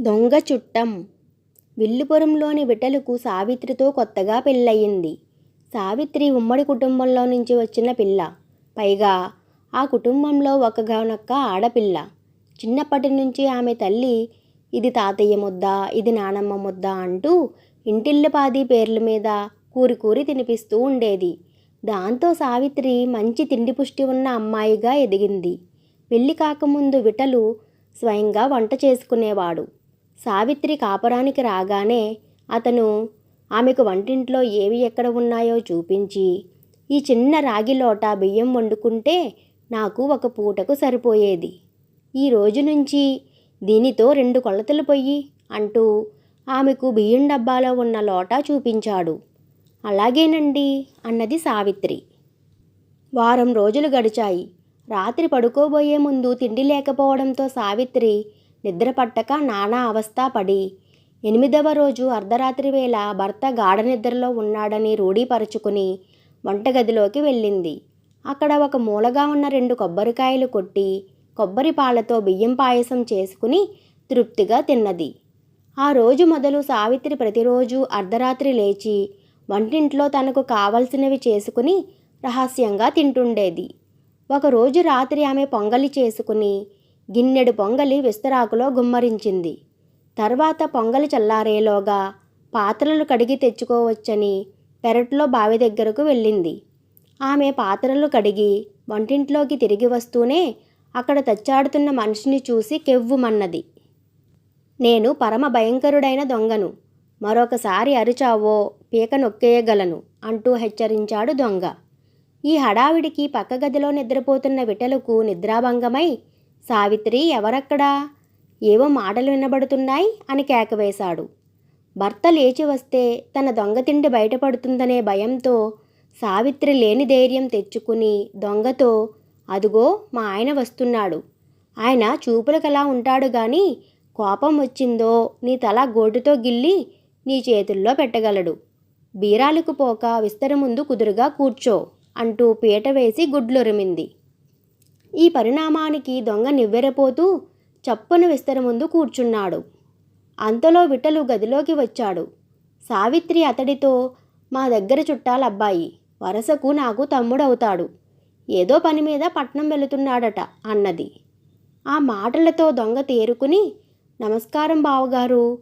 దొంగ చుట్టం. విల్లుపురంలోని విటలకు సావిత్రితో కొత్తగా పెళ్ళయింది. సావిత్రి ఉమ్మడి కుటుంబంలో నుంచి వచ్చిన పిల్ల. పైగా ఆ కుటుంబంలో ఒకగానొక్క ఆడపిల్ల. చిన్నప్పటి నుంచి ఆమె తల్లి ఇది తాతయ్య ముద్ద ఇది నానమ్మ ముద్ద అంటూ ఇంటిల్లపాది పేర్ల మీద కూరి కూరి తినిపిస్తూ ఉండేది. దాంతో సావిత్రి మంచి తిండి పుష్టి ఉన్న అమ్మాయిగా ఎదిగింది. పెళ్ళి కాకముందు విటలు స్వయంగా వంట చేసుకునేవాడు. సావిత్రి కాపురానికి రాగానే అతను ఆమెకు వంటింట్లో ఏవి ఎక్కడ ఉన్నాయో చూపించి ఈ చిన్న రాగి లోట బియ్యం వండుకుంటే నాకు ఒక పూటకు సరిపోయేది. ఈ రోజు నుంచి దీనితో రెండు కొలతలు పొయ్యి అంటూ ఆమెకు బియ్యం డబ్బాలో ఉన్న లోట చూపించాడు. అలాగేనండి అన్నది సావిత్రి. వారం రోజులు గడిచాయి. రాత్రి పడుకోబోయే ముందు తిండి లేకపోవడంతో సావిత్రి నిద్ర పట్టక నానా అవస్థ పడి. ఎనిమిదవ రోజు అర్ధరాత్రి వేళ భర్త గాఢ నిద్రలో ఉన్నాడని రూఢీపరుచుకుని వంటగదిలోకి వెళ్ళింది. అక్కడ ఒక మూలగా ఉన్న రెండు కొబ్బరికాయలు కొట్టి కొబ్బరి పాలతో బియ్యం పాయసం చేసుకుని తృప్తిగా తిన్నది. ఆ రోజు మొదలు సావిత్రి ప్రతిరోజు అర్ధరాత్రి లేచి వంటింట్లో తనకు కావలసినవి చేసుకుని రహస్యంగా తింటుండేది. ఒకరోజు రాత్రి ఆమె పొంగలి చేసుకుని గిన్నెడు పొంగలి విస్తరాకులో గుమ్మరించింది. తర్వాత పొంగలి చల్లారేలోగా పాత్రలు కడిగి తెచ్చుకోవచ్చని పెరట్లో బావి దగ్గరకు వెళ్ళింది. ఆమె పాత్రలు కడిగి వంటింట్లోకి తిరిగి వస్తూనే అక్కడ తచ్చాడుతున్న మనిషిని చూసి కెవ్వుమన్నది. నేను పరమ భయంకరుడైన దొంగను. మరొకసారి అరిచావో పీక నొక్కేయగలను అంటూ హెచ్చరించాడు దొంగ. ఈ హడావిడికి పక్క గదిలో నిద్రపోతున్న విటలకు నిద్రాభంగమై సావిత్రి ఎవరక్కడా? ఏవో మాటలు వినబడుతున్నాయి అని కేకవేశాడు భర్త లేచి వస్తే తన దొంగతిండి బయటపడుతుందనే భయంతో సావిత్రి లేని ధైర్యం తెచ్చుకుని దొంగతో అదుగో మా ఆయన వస్తున్నాడు. ఆయన చూపులకలా ఉంటాడు గాని కోపం వచ్చిందో నీ తల గోటుతో గిల్లి నీ చేతుల్లో పెట్టగలడు. బీరాలకు పోక విస్తర ముందు కుదురుగా కూర్చో అంటూ పీట వేసి గుడ్లొరిమింది. ఈ పరిణామానికి దొంగ నివ్వెరపోతూ చప్పున విస్తర ముందు కూర్చున్నాడు. అంతలో విటలు గదిలోకి వచ్చాడు. సావిత్రి అతడితో మా దగ్గర చుట్టాలబ్బాయి వరసకు నాకు తమ్ముడవుతాడు. ఏదో పని మీద పట్నం వెళుతున్నాడట అన్నది. ఆ మాటలతో దొంగ తేరుకుని నమస్కారం బావగారు.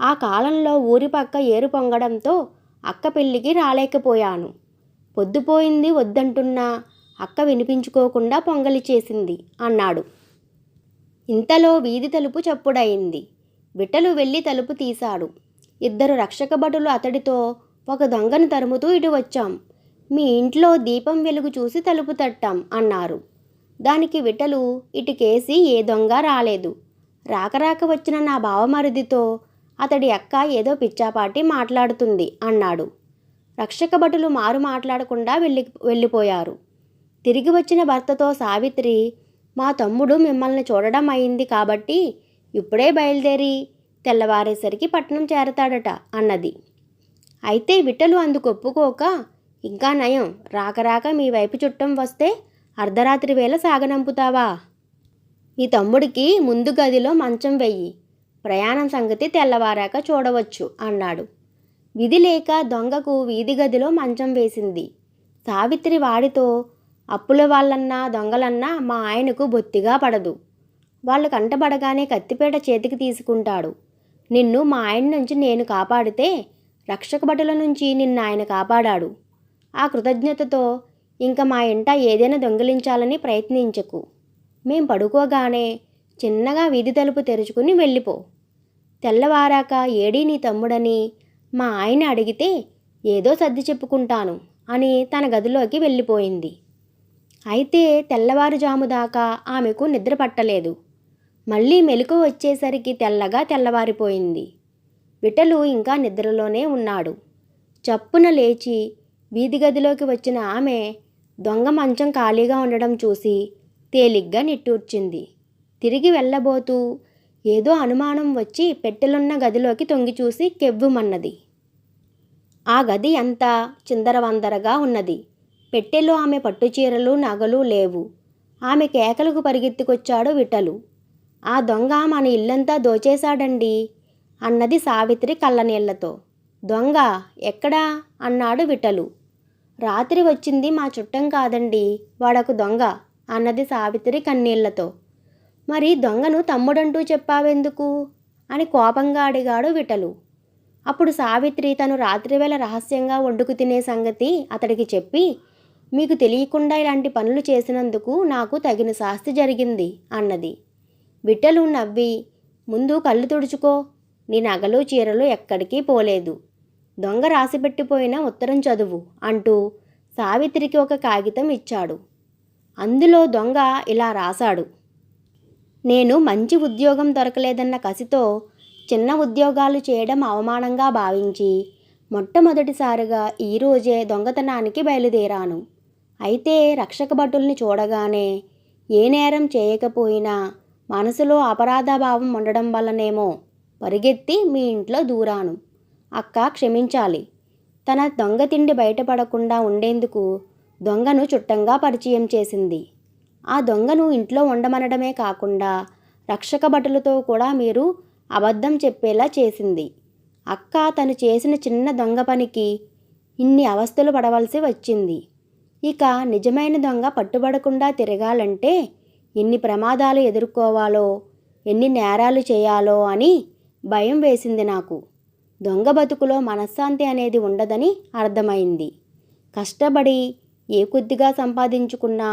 ఆ కాలంలో ఊరి పక్క ఏరు పొంగడంతో అక్క పెళ్ళికి రాలేకపోయాను. పొద్దుపోయింది వద్దంటున్నా అక్క వినిపించుకోకుండా పొంగలి చేసింది అన్నాడు. ఇంతలో వీధి తలుపు చప్పుడయింది. విట్టలు వెళ్ళి తలుపు తీశాడు. ఇద్దరు రక్షక భటులు అతడితో ఒక దొంగను తరుముతూ ఇటు వచ్చాం. మీ ఇంట్లో దీపం వెలుగు చూసి తలుపు తట్టాం అన్నారు. దానికి విటలు ఇటుకేసి ఏ దొంగ రాలేదు. రాకరాక వచ్చిన నా బావమరిదితో అతడి అక్క ఏదో పిచ్చాపాటి మాట్లాడుతుంది అన్నాడు. రక్షక భటులు మారు మాట్లాడకుండా వెళ్ళి వెళ్ళిపోయారు. తిరిగి వచ్చిన భర్తతో సావిత్రి మా తమ్ముడు మిమ్మల్ని చూడడం అయింది కాబట్టి ఇప్పుడే బయలుదేరి తెల్లవారేసరికి పట్నం చేరతాడట అన్నది. అయితే విట్టలు అందుకు ఒప్పుకోక ఇంకా నయం రాక రాక మీ వైపు చుట్టం వస్తే అర్ధరాత్రి వేళ సాగనంపుతావా? మీ తమ్ముడికి ముందు గదిలో మంచం వెయ్యి ప్రయాణం సంగతి తెల్లవారాక చూడవచ్చు అన్నాడు. విధి లేక దొంగకు వీధి గదిలో మంచం వేసింది. సావిత్రి వాడితో అప్పుల వాళ్ళన్నా దొంగలన్నా మా ఆయనకు బొత్తిగా పడదు. వాళ్ళు కంటబడగానే కత్తిపేట చేతికి తీసుకుంటాడు. నిన్ను మా ఆయన నుంచి నేను కాపాడితే రక్షక భటుల నుంచి నిన్ను ఆయన కాపాడాడు. ఆ కృతజ్ఞతతో ఇంకా మా ఇంట ఏదైనా దొంగిలించాలని ప్రయత్నించకు. మేం పడుకోగానే చిన్నగా వీధి తలుపు తెరుచుకుని వెళ్ళిపో. తెల్లవారాక ఏడీ నీ తమ్ముడని మా ఆయన అడిగితే ఏదో సర్ది చెప్పుకుంటాను అని తన గదిలోకి వెళ్ళిపోయింది. అయితే తెల్లవారుజాము దాకా ఆమెకు నిద్ర పట్టలేదు. మళ్ళీ మెలకు వచ్చేసరికి తెల్లగా తెల్లవారిపోయింది. విటలు ఇంకా నిద్రలోనే ఉన్నాడు. చప్పున లేచి వీధి గదిలోకి వచ్చిన ఆమె దొంగ మంచం ఖాళీగా ఉండడం చూసి తేలిగ్గా నిట్టూర్చింది. తిరిగి వెళ్ళబోతూ ఏదో అనుమానం వచ్చి పెట్టెలున్న గదిలోకి తొంగి చూసి కెవ్వుమన్నది. ఆ గది అంతా చిందరవందరగా ఉన్నది. పెట్టెలో ఆమె పట్టుచీరలు నగలు లేవు. ఆమె కేకలకు పరిగెత్తుకొచ్చాడు విటలు ఆ దొంగ మన ఇల్లంతా దోచేశాడండి అన్నది సావిత్రి కళ్ళనీళ్ళతో. దొంగ? ఎక్కడా అన్నాడు విఠలు. రాత్రి వచ్చింది మా చుట్టం కాదండి వాడకు దొంగ అన్నది సావిత్రి కన్నీళ్ళతో. మరి దొంగను తమ్ముడంటూ చెప్పావెందుకు అని కోపంగా అడిగాడు విఠలు. అప్పుడు సావిత్రి తను రాత్రివేళ రహస్యంగా వండుకు తినే సంగతి అతడికి చెప్పి మీకు తెలియకుండా ఇలాంటి పనులు చేసినందుకు నాకు తగిన శాస్తి జరిగింది అన్నది. విట్టలు నవ్వి ముందు కళ్ళు తుడుచుకో నీ నగలు చీరలు ఎక్కడికి పోలేదు. దొంగ రాసిపెట్టిపోయిన ఉత్తరం చదువు అంటూ సావిత్రికి ఒక కాగితం ఇచ్చాడు. అందులో దొంగ ఇలా రాశాడు. నేను మంచి ఉద్యోగం దొరకలేదన్న కసితో చిన్న ఉద్యోగాలు చేయడం అవమానంగా భావించి మొట్టమొదటిసారిగా ఈరోజే దొంగతనానికి బయలుదేరాను. అయితే రక్షక భటుల్ని చూడగానే ఏ నేరం చేయకపోయినా మనసులో అపరాధభావం ఉండడం వల్లనేమో పరిగెత్తి మీ ఇంట్లో దూరాను. అక్క క్షమించాలి. తన దొంగ తిండి బయటపడకుండా ఉండేందుకు దొంగను చుట్టంగా పరిచయం చేసింది. ఆ దొంగను ఇంట్లో ఉండమనడమే కాకుండా రక్షక భటులతో కూడా మీరు అబద్ధం చెప్పేలా చేసింది. అక్క తను చేసిన చిన్న దొంగ పనికి ఇన్ని అవస్థలు పడవలసి వచ్చింది. ఇక నిజమైన దొంగ పట్టుబడకుండా తిరగాలంటే ఎన్ని ప్రమాదాలు ఎదుర్కోవాలో ఎన్ని నేరాలు చేయాలో అని భయం వేసింది నాకు. దొంగ బతుకులో మనశ్శాంతి అనేది ఉండదని అర్థమైంది. కష్టపడి ఏ కొద్దిగా సంపాదించుకున్నా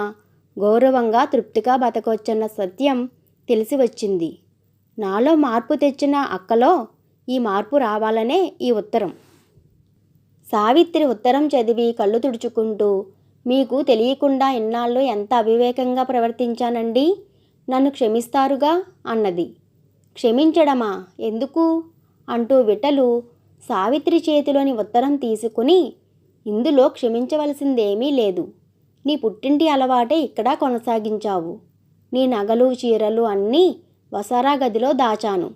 గౌరవంగా తృప్తిగా బతకొచ్చన్న సత్యం తెలిసి వచ్చింది. నాలో మార్పు తెచ్చిన అక్కలో ఈ మార్పు రావాలనే ఈ ఉత్తరం. సావిత్రి ఉత్తరం చదివి కళ్ళు తుడుచుకుంటూ మీకు తెలియకుండా ఇన్నాళ్ళు ఎంత అవివేకంగా ప్రవర్తించానండి? నన్ను క్షమిస్తారుగా? అన్నది. క్షమించడమా? ఎందుకు? అంటూ విటలు సావిత్రి చేతిలోని ఉత్తరం తీసుకుని ఇందులో క్షమించవలసిందేమీ లేదు. నీ పుట్టింటి అలవాటే ఇక్కడ కొనసాగించావు. నీ నగలు చీరలు అన్నీ వసారా గదిలో దాచాను.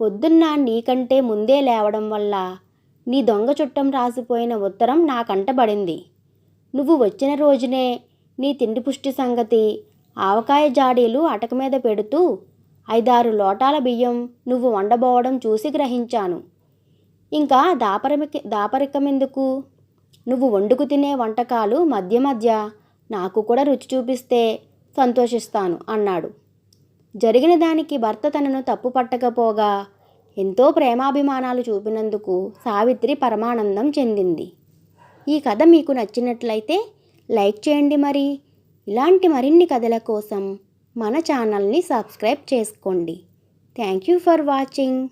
పొద్దున్న నీకంటే ముందే లేవడం వల్ల నీ దొంగ చుట్టం రాసిపోయిన ఉత్తరం నా కంటబడింది నువ్వు వచ్చిన రోజునే నీ తిండి పుష్టి సంగతి ఆవకాయ జాడీలు అటక మీద పెడుతూ ఐదారు లోటాల బియ్యం నువ్వు వండబోవడం చూసి గ్రహించాను. ఇంకా దాపరిక దాపరికమెందుకు? నువ్వు వండుకు తినే వంటకాలు మధ్య మధ్య నాకు కూడా రుచి చూపిస్తే సంతోషిస్తాను అన్నాడు. జరిగిన దానికి భర్త తనను తప్పు పట్టకపోగా ఎంతో ప్రేమాభిమానాలు చూపినందుకు సావిత్రి పరమానందం చెందింది. ఈ కథ మీకు నచ్చినట్లయితే లైక్ చేయండి మరి. ఇలాంటి మరిన్ని కథల కోసం మన ఛానల్ని సబ్స్క్రైబ్ చేసుకోండి. Thank you for watching.